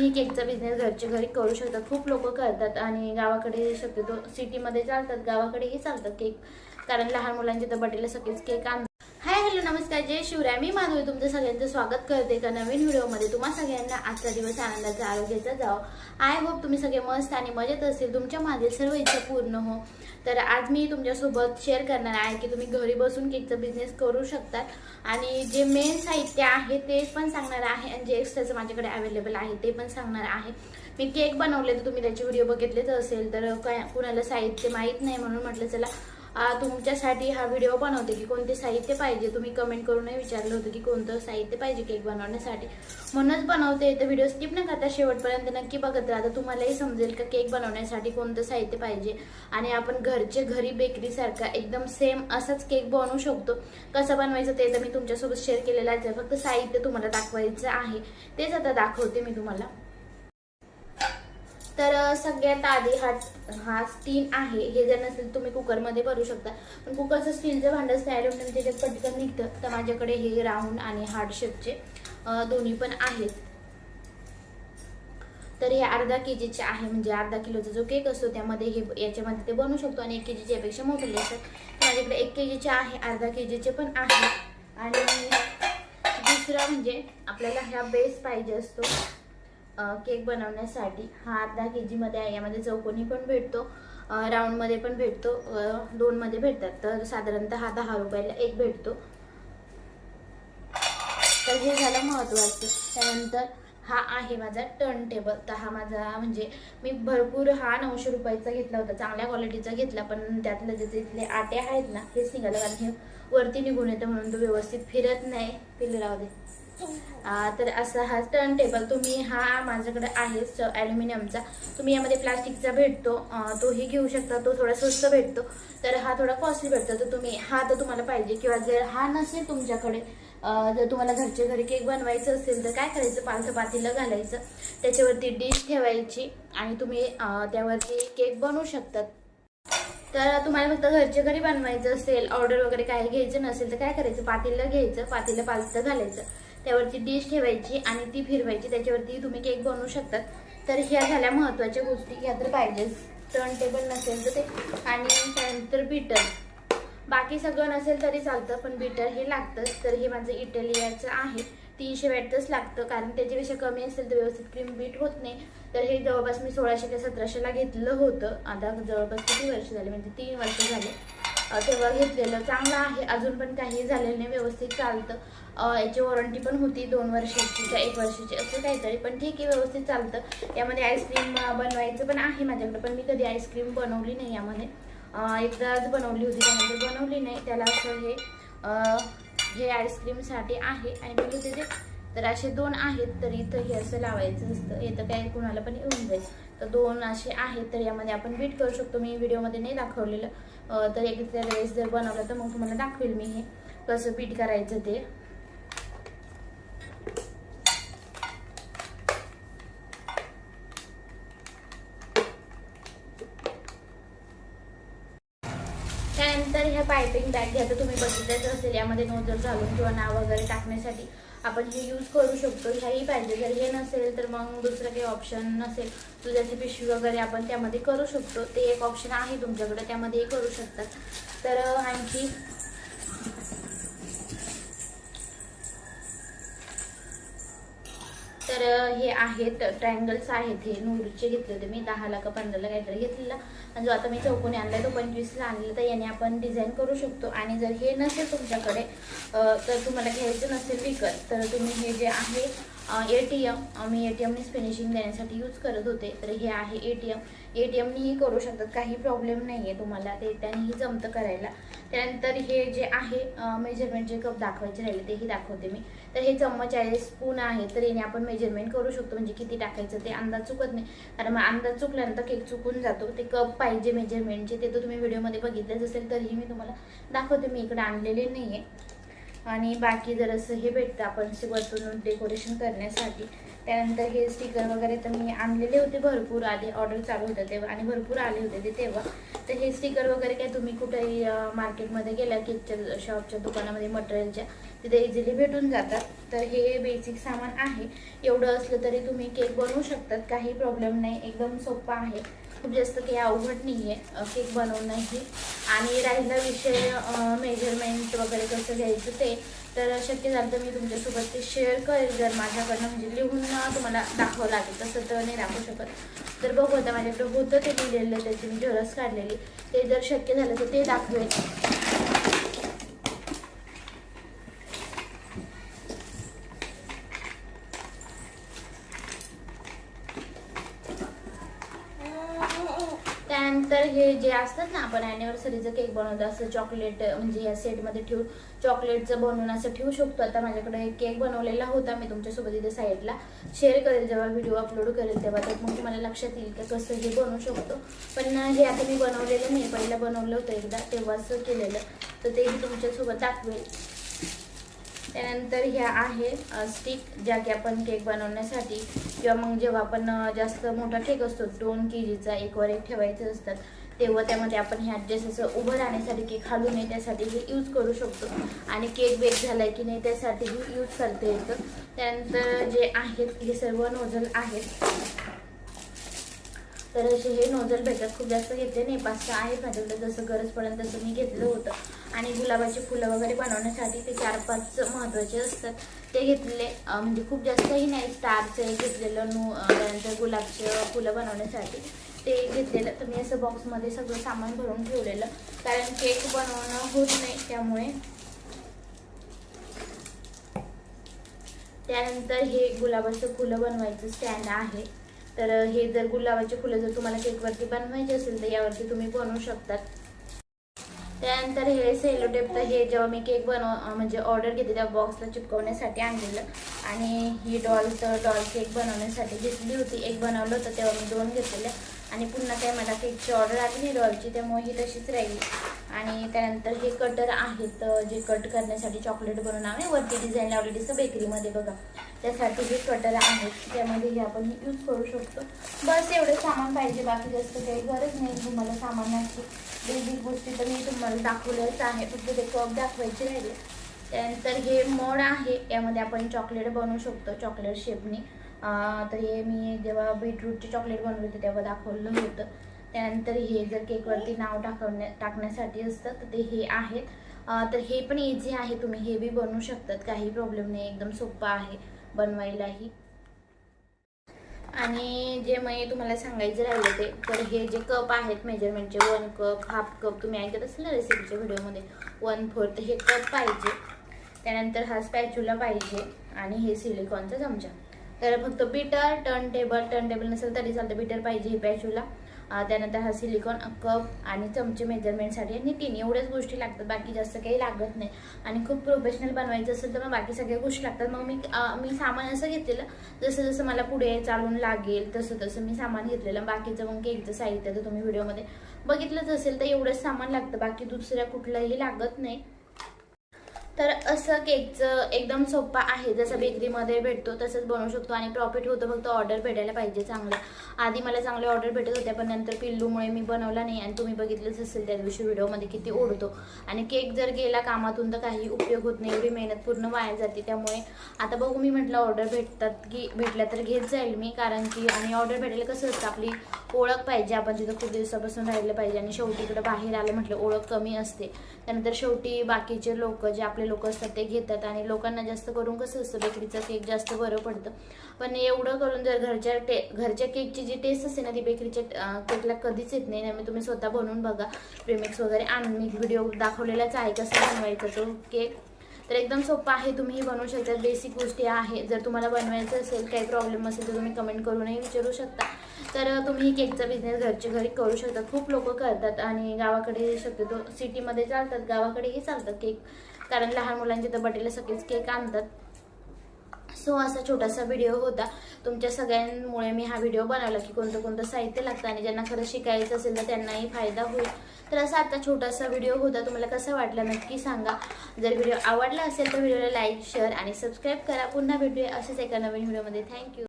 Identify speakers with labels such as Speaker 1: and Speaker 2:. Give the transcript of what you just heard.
Speaker 1: तुम्ही केकचा बिझनेस घरच्या घरी करू शकता. खूप लोक करतात आणि गावाकडे शक्यतो सिटीमध्ये चालतात. गावाकडेही चालतात केक कारण लहान मुलांचे तर बटेला सगळेच केक आणतात. नमस्कार जय शिवराय. मी माधवी तुमचं सगळ्यांचं स्वागत करते एका नवीन व्हिडिओमध्ये. तुम्हा सगळ्यांना आजचा दिवस आनंदाचा आरोग्याचा जाओ आय होप तुम्ही सगळे मस्त आणि मजेत असेल तुमच्या मागील सर्व इच्छा पूर्ण हो. तर आज मी तुमच्यासोबत शेअर करणार आहे की तुम्ही घरी बसून केकचा बिझनेस करू शकतात. आणि जे मेन साहित्य आहे ते पण सांगणार आहे आणि जे एक्स्ट्राचं माझ्याकडे अवेलेबल आहे ते पण सांगणार आहे. मी केक बनवले तर तुम्ही त्याचे व्हिडिओ बघितलेच असेल. तर काय कुणाला साहित्य माहीत नाही म्हणून म्हटलं चला तुमच्यासाठी हा व्हिडिओ बनवते की कोणते साहित्य पाहिजे? तुम्ही कमेंट करूनही विचारलं होतं की कोणतं साहित्य पाहिजे केक बनवण्यासाठी. म्हणूनच बनवते. तर व्हिडिओ स्किप न करता शेवटपर्यंत नक्की बघत राहा. तर तुम्हालाही समजेल का केक बनवण्यासाठी कोणतं साहित्य पाहिजे? आणि आपण घरचे घरी बेकरीसारखा एकदम सेम असाच केक बनवू शकतो. कसं बनवायचं ते तर मी तुमच्यासोबत शेअर केलेलं आहे. फक्त साहित्य तुम्हाला दाखवायचं आहे. तेच आता दाखवते मी तुम्हाला. तर सगळ्यात आधी हा हा स्टील आहे. हे जर नसेल तुम्ही कुकरमध्ये भरू शकता. पण कुकरचं स्टीलचं भांडं असतं ॲल्युमिनियम त्याच्यात पटकन निघतं तर माझ्याकडे हे राऊंड आणि हार्ड शेपचे दोन्ही पण आहेत. तर हे अर्धा के जीचे आहे म्हणजे अर्धा किलोचा जो केक असतो त्यामध्ये हे याच्यामध्ये ते बनवू शकतो आणि एक के जीच्या यापेक्षा मोठे असतात तर माझ्याकडे एक के जीचे आहे अर्धा के जीचे पण आहे. आणि दुसरं म्हणजे आपल्याला ह्या बेस पाहिजे असतो. केक बनवण्यासाठी. हा अर्धा के जीमध्ये आहे. यामध्ये चौकोनी पण भेटतो. राऊंडमध्ये पण भेटतो. दोनमध्ये भेटतात. तर साधारणतः हा दहा रुपयाला एक भेटतो. तर हे झालं महत्त्वाचं. त्यानंतर हा आहे माझा टर्न टेबल तर हा माझा म्हणजे मी भरपूर हा नऊशे रुपयाचा घेतला होता. चांगल्या क्वालिटीचा घेतला. पण त्यातलं जे तिथले आटे आहेत ना हेच निघालं. कारण हे वरती निघून येतं म्हणून तो व्यवस्थित फिरत नाही. फिरला होते तर असा हा टर्न टेबल तुम्ही हा माझ्याकडे आहे ॲल्युमिनियमचा तुम्ही यामध्ये प्लास्टिकचा भेटतो तोही घेऊ शकता तो थोडा स्वस्त भेटतो. तर हा थोडा कॉस्टली भेटतो. तर तुम्ही हा तर तुम्हाला पाहिजे किंवा जर हा नसेल तुमच्याकडे जर तुम्हाला घरच्या घरी केक बनवायचं असेल तर काय करायचं? पालथं पातीला घालायचं. त्याच्यावरती डिश ठेवायची आणि तुम्ही त्यावरती केक बनवू शकतात. तर तुम्हाला फक्त घरच्या घरी बनवायचं असेल ऑर्डर वगैरे काही घ्यायचं नसेल तर काय करायचं? पातेलं घ्यायचं पातेलं पालतं घालायचं. त्यावरती डिश ठेवायची आणि ती फिरवायची. त्याच्यावरती तुम्ही केक बनवू शकतात. तर ह्या झाल्या महत्त्वाच्या गोष्टी. ह्या तर पाहिजेच. टर्न टेबल नसेल तर ते. आणि त्यानंतर बीटर बाकी सगळं नसेल तरी चालतं पण बीटर हे लागतंच तर हे माझं इटालियाचं आहे. तीनशे वॅटच लागतं कारण त्याच्यापेक्षा कमी असेल तर व्यवस्थित क्रीम बीट होत नाही. तर हे जवळपास मी सोळाशे ते सतराशेला घेतलं होतं. आता जवळपास किती वर्ष झाले? म्हणजे तीन वर्ष झाले. तेव्हा घेतलेलं चांगलं आहे. अजून पण काही झालेलं नाही व्यवस्थित चालतं. याची वॉरंटी पण होती दोन वर्षाची का एक वर्षाची असं काहीतरी. पण ठीक आहे व्यवस्थित चालतं. यामध्ये आईस्क्रीम बनवायचं पण आहे माझ्याकडे पण मी कधी आईस्क्रीम बनवली नाही यामध्ये. एकदाच बनवली होती त्यामध्ये बनवली नाही. त्याला असं हे हे आईस्क्रीमसाठी आहे. आणि मी घेते ते तर असे दोन आहेत तर इथं हे असं लावायचं असतं. हे तर काय कुणाला पण येऊन जाईल. तर दोन असे आहेत तर यामध्ये आपण बीट करू शकतो. मी व्हिडिओमध्ये नाही दाखवलेलं. तर एकदा वेळेस जर बनवलं तर मग तुम्हाला दाखवेल मी हे कसं पीठ करायचं ते. त्यानंतर ह्या पायपिंग बॅग घ्या तर तुम्ही बघितलं असेल यामध्ये नोजल घालून किंवा नाव वगैरे टाकण्यासाठी आपण हे यूज करू शकतो. ह्याही पाहिजे. जर हे नसेल तर मग दुसरं काही ऑप्शन नसेल. दुधाची पिशवी वगैरे आपण त्यामध्ये करू शकतो. ते एक ऑप्शन आहे तुमच्याकडे त्यामध्येही करू शकतात. तर आणखी तर हे आहेत ट्रायंगल्स आहेत हे. नूरचे घेतले होते मी दहाला का पंधराला काहीतरी घेतलेला. आणि जो आता मी चौकोनी आणलाय तो पंचवीसला आणला तर याने आपण डिझाईन करू शकतो. आणि जर हे नसेल तुमच्याकडे तर तुम्हाला घ्यायचं नसेल विकत तर तुम्ही हे जे आहे ए टी एम मी ए टी एमनीच फिनिशिंग देण्यासाठी यूज करत होते. तर हे आहे A T M A T एमनीही करू शकतात. काही प्रॉब्लेम नाही आहे तुम्हाला. ते त्यानेही जमतं करायला. त्यानंतर हे जे आहे मेजरमेंटचे कप दाखवायचे राहिले तेही दाखवते मी. तर हे चम्मच आहे स्पून आहे. तर याने आपण मेजरमेंट करू शकतो. म्हणजे किती टाकायचं ते अंदाज चुकत नाही. कारण मग अंदाज चुकल्यानंतर केक चुकून जातो. ते कप पाहिजे मेजरमेंटचे ते तर तुम्ही व्हिडिओमध्ये बघितलंच असेल. तरीही मी तुम्हाला दाखवते. मी इकडे आणलेले नाही आहे आणि बाकी जर असं हे भेटतं आपण वरतून डेकोरेशन करण्यासाठी. त्यानंतर हे स्टिकर वगैरे तर मी आणलेले होते भरपूर आधी ऑर्डर चालू होतं तेव्हा आणि भरपूर आले होते ते तेव्हा. तर हे स्टिकर वगैरे काय तुम्ही कुठेही मार्केटमध्ये गेल्या केकच्या शॉपच्या दुकानामध्ये मटेरियलच्या तिथे इझिली भेटून जातात. तर हे बेसिक सामान आहे. एवढं असलं तरी तुम्ही केक बनवू शकतात. काही प्रॉब्लेम नाही. एकदम सोपा आहे. खूप जास्त काही अवघड नाही आहे केक बनवणं ही. आणि राहिला विषय मेजरमेंट वगैरे कसं घ्यायचं ते तर शक्य झालं तर मी तुमच्यासोबत ते शेअर करेल. जर माझ्याकडनं म्हणजे लिहून तुम्हाला दाखवावं लागेल तसं तर नाही दाखवू शकत. तर बघू आता माझ्याकडे होतं ते लिहिलेलं त्याची मी झरस काढलेली. ते जर शक्य झालं तर ते दाखवेल त्यानंतर हे जे असतात ना आपण अॅनिव्हर्सरीचं केक बनवतो असं चॉकलेट म्हणजे या सेटमध्ये ठेवून चॉकलेटचं बनवून असं ठेवू शकतो. आता माझ्याकडे एक केक बनवलेला होता मी तुमच्यासोबत इथे साईडला शेअर करेल. जेव्हा व्हिडिओ अपलोड करेल तेव्हा तर मग तुम्हाला लक्षात येईल की कसं हे बनवू शकतो. पण हे आता मी बनवलेलं नाही. पहिलं बनवलं होतं एकदा तेव्हाच केलेलं. तर तेही तुमच्यासोबत दाखवेल. त्यानंतर ह्या आहे स्टिक ज्या की आपण केक बनवण्यासाठी किंवा मग जेव्हा आपण जास्त मोठा केक असतो दोन के जीचा एकवर एक ठेवायचे असतात तेव्हा त्यामध्ये आपण ह्या जसं असं उभं राहण्यासाठी केक हालू नये त्यासाठी हे यूज करू शकतो. आणि केक बेक झालाय की नाही त्यासाठीही यूज करता येतं. त्यानंतर जे आहेत हे सर्व नोझल आहेत. तर असे हे नोझल भेटत खूप जास्त घेतले नाही. पाच सहा आहेत माझ्याकडे जसं गरज पडेल तसं मी घेतलं होतं. आणि गुलाबाची फुलं वगैरे बनवण्यासाठी ते चार पाच महत्त्वाचे असतात. ते घेतले म्हणजे खूप जास्तही नाही. स्टारचं घेतलेलं नू त्यानंतर गुलाबचं फुलं बनवण्यासाठी ते घेतलेलं. तर मी असं बॉक्समध्ये सगळं सामान भरून ठेवलेलं. कारण केक बनवणं होत नाही त्यामुळे. त्यानंतर हे गुलाबाचं फुलं बनवायचं स्टँड आहे. तर हे जर गुलाबाची फुलं जर तुम्हाला केकवरती बनवायची असेल तर यावरती तुम्ही बनवू शकतात. त्यानंतर हे सेलो टेप तर हे जेव्हा मी केक बनव म्हणजे ऑर्डर घेते तेव्हा बॉक्सला चिपकवण्यासाठी आणलेलं. आणि ही डॉल तर डॉल केक बनवण्यासाठी घेतली होती. एक बनवलं होतं तेव्हा मी दोन घेतलेल्या आणि पुन्हा काय मला केकची ऑर्डर आली नाही डॉलची त्यामुळे ही तशीच राहिली. आणि त्यानंतर हे कटर आहेत जे कट करण्यासाठी चॉकलेट बनवून आम्ही वरती डिझाईन लावलेली असं बेकरीमध्ये बघा. त्यासाठी हे कटर आहेत त्यामध्ये हे आपण यूज करू शकतो. बस एवढं सामान पाहिजे बाकी जास्त काही गरज नाही. तुम्हाला सामानाची बेसिक गोष्टी तर मी तुम्हाला दाखवल्याच आहे. फक्त ते कप दाखवायचे राहिले. त्यानंतर हे मोड आहे यामध्ये आपण चॉकलेट बनवू शकतो चॉकलेट शेपनी तर हे मी जेव्हा बीटरूटचे चॉकलेट बनवले होते तेव्हा दाखवलं होतं. त्यानंतर हे जर केकवरती नाव टाकवण्या टाकण्यासाठी असतं तर ते हे आहेत. तर हे पण इझी आहे तुम्ही हे बी बनवू शकतात. काही प्रॉब्लेम नाही एकदम सोपं आहे बनवायलाही. आणि जे मी तुम्हाला सांगायचं राहिलं ते तर हे जे कप आहेत मेजरमेंटचे वन कप हाफ कप तुम्ही ऐकत असेल ना रेसिपीच्या व्हिडिओमध्ये वन फोर्थ हे कप पाहिजे. त्यानंतर हा स्पॅच्युला पाहिजे आणि हे सिलिकॉनचा चमचा. तर फक्त beater turn table turn table नसेल तरी चालतं बीटर पाहिजे हे पॅच्युला त्यानंतर हा सिलिकॉन कप आणि चमचे मेजरमेंटसाठी आणि तीन एवढ्याच गोष्टी लागतात बाकी जास्त काही लागत नाही. आणि खूप प्रोफेशनल बनवायचं असेल तर मग बाकी सगळ्या गोष्टी लागतात. मग मी मी सामान असं घेतलेलं जसं जसं मला पुढे चालून लागेल तसं तसं मी सामान घेतलेलं. बाकीचं मग केकचं साहित्य तर तुम्ही व्हिडिओमध्ये बघितलंच असेल तर एवढंच सामान लागतं. बाकी दुसऱ्या कुठलंही लागत नाही. तर असं केकचं एकदम सोपा आहे. जसं बेकरीमध्ये भेटतो तसंच बनवू शकतो आणि प्रॉफिट होतं फक्त ऑर्डर भेटायला पाहिजे चांगलं. आधी मला चांगले ऑर्डर भेटत होत्या पण नंतर पिल्लूमुळे मी बनवला नाही आणि तुम्ही बघितलंच असेल त्या दिवशी व्हिडिओमध्ये किती ओढतो. आणि केक जर गेला कामातून तर काही उपयोग होत नाही एवढी मेहनत पूर्ण वाया जाते. त्यामुळे आता बघू मी म्हटलं ऑर्डर भेटतात की भेटल्या तर घेत जाईल मी कारण की आणि ऑर्डर भेटायला कसं असतं आपली ओळख पाहिजे. आपण तिथं खूप दिवसापासून राहिलं पाहिजे आणि शेवटी इकडं बाहेर आलं म्हटलं ओळख कमी असते. त्यानंतर शेवटी बाकीचे लोक जे आपले लोक असतात ते घेतात आणि लोकांना जास्त करून कसं असतं बेकरीचं केक जास्त बरं पडतं. पण एवढं करून जर घरच्या टे घरच्या केकची जी टेस्ट असते ना ती बेकरीच्या केकला कधीच येत नाही. त्यामुळे तुम्ही स्वतः बनवून बघा. प्रेमिक्स वगैरे आणून मी व्हिडिओ दाखवलेलाच आहे कसं बनवायचा तो केक तर एकदम सोपा आहे तुम्हीही बनवू शकता. बेसिक गोष्टी आहे. जर तुम्हाला बनवायचं असेल काही प्रॉब्लेम असेल तर तुम्ही कमेंट करूनही विचारू शकता. तर तुम्ही केकचा बिझनेस घरच्या घरी करू शकता. खूप लोक करतात आणि गावाकडे शक्यतो सिटीमध्ये चालतात. गावाकडेही चालतात केक कारण लहान मुलांचे तर बर्थडेला सगळेच केक आणतात. सो असा छोटासा व्हिडिओ होता. तुमच्या सगळ्यांमुळे मी हा व्हिडिओ बनवला की कोणतं कोणतं साहित्य लागतं आणि ज्यांना खरं शिकायचं असेल तर त्यांनाही फायदा होईल. तर असा आता छोटासा व्हिडिओ होता. तुम्हाला कसा वाटला नक्की सांगा. जर व्हिडिओ आवडला असेल तर व्हिडिओला लाईक शेअर आणि सबस्क्राईब करा. पुन्हा भेटूया असेच एका नवीन व्हिडिओमध्ये थँक्यू